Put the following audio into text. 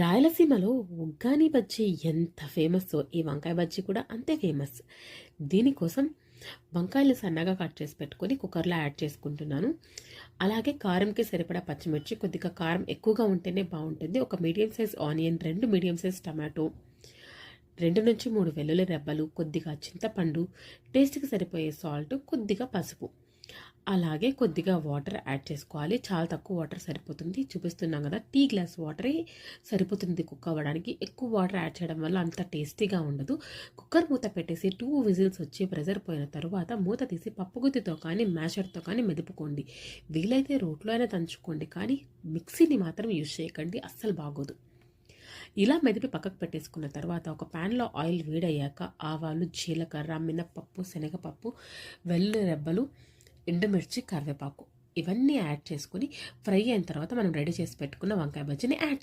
రాయలసీమలో ఉగ్గాని బజ్జీ ఎంత ఫేమస్ ఈ వంకాయ బజ్జీ కూడా అంతే ఫేమస్. దీనికోసం వంకాయలు సన్నగా కట్ చేసి పెట్టుకొని కుక్కర్లో యాడ్ చేసుకుంటున్నాను. అలాగే కారంకి సరిపడా పచ్చిమిర్చి కొద్దిగా కారం ఎక్కువగా ఉంటేనే బాగుంటుంది. ఒక మీడియం సైజ్ ఆనియన్ రెండు మీడియం సైజ్ టమాటో రెండు నుంచి మూడు వెల్లుల్లి రెబ్బలు కొద్దిగా చింతపండు టేస్ట్కి సరిపోయే సాల్ట్ కొద్దిగా పసుపు. అలాగే కొద్దిగా వాటర్ యాడ్ చేసుకోవాలి. చాలా తక్కువ వాటర్ సరిపోతుంది. చూపిస్తున్నాం కదా టీ గ్లాస్ వాటరే సరిపోతుంది కుక్ అవ్వడానికి. ఎక్కువ వాటర్ యాడ్ చేయడం వల్ల అంత టేస్టీగా ఉండదు. కుక్కర్ మూత పెట్టేసి టూ విజిల్స్ వచ్చి ప్రెజర్ పోయిన తర్వాత మూత తీసి పప్పుగుత్తితో కానీ మ్యాషర్తో కానీ మెదుపుకోండి. వీలైతే రోట్లో అయినా తంచుకోండి కానీ మిక్సీని మాత్రం యూజ్ చేయకండి. అస్సలు బాగోదు. ఇలా మెదిపి పక్కకు పెట్టేసుకున్న తర్వాత ఒక ప్యాన్లో ఆయిల్ వేడయ్యాక ఆవాలు జీలకర్ర మినపప్పు శనగపప్పు వెల్లుల్లి రెబ్బలు ఎండుమిర్చి కరివేపాకు ఇవన్నీ యాడ్ చేసుకుని ఫ్రై అయిన తర్వాత మనం రెడీ చేసి పెట్టుకున్న వంకాయ బజ్జీని యాడ్